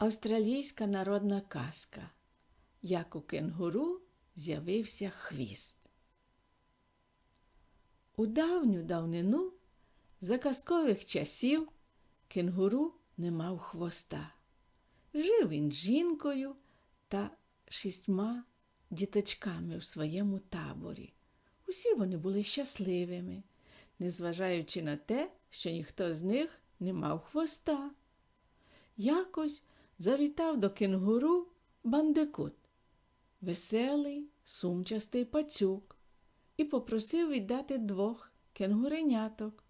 Австралійська народна казка. Як у кенгуру з'явився хвіст. У давню давнину за казкових часів кенгуру не мав хвоста. Жив він з жінкою та шістьма діточками в своєму таборі. Усі вони були щасливими, незважаючи на те, що ніхто з них не мав хвоста. Якось завітав до кенгуру бандикут, веселий, сумчастий пацюк, і попросив віддати двох кенгуреняток.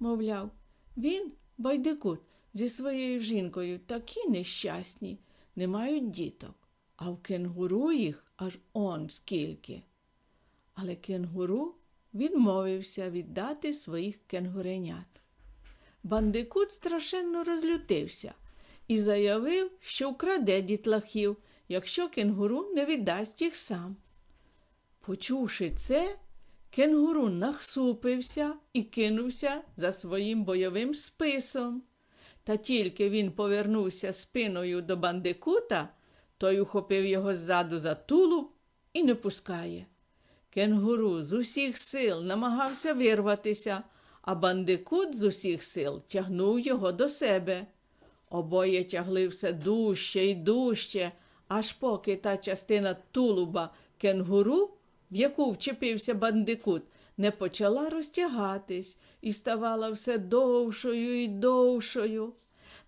Мовляв, він, байдикут, зі своєю жінкою такі нещасні, не мають діток, а в кенгуру їх аж он скільки. Але кенгуру відмовився віддати своїх кенгуренят. Бандикут страшенно розлютився і заявив, що вкраде дітлахів, якщо кенгуру не віддасть їх сам. Почувши це, кенгуру нахсупився і кинувся за своїм бойовим списом. Та тільки він повернувся спиною до бандикута, той ухопив його ззаду за тулуб і не пускає. Кенгуру з усіх сил намагався вирватися, а бандикут з усіх сил тягнув його до себе. Обоє тягли все дужче і дужче, аж поки та частина тулуба кенгуру, в яку вчепився бандикут, не почала розтягатись і ставала все довшою і довшою.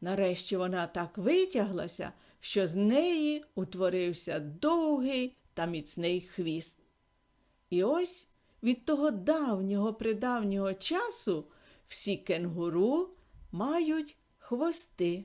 Нарешті вона так витяглася, що з неї утворився довгий та міцний хвіст. І ось від того давнього придавнього часу всі кенгуру мають хвости.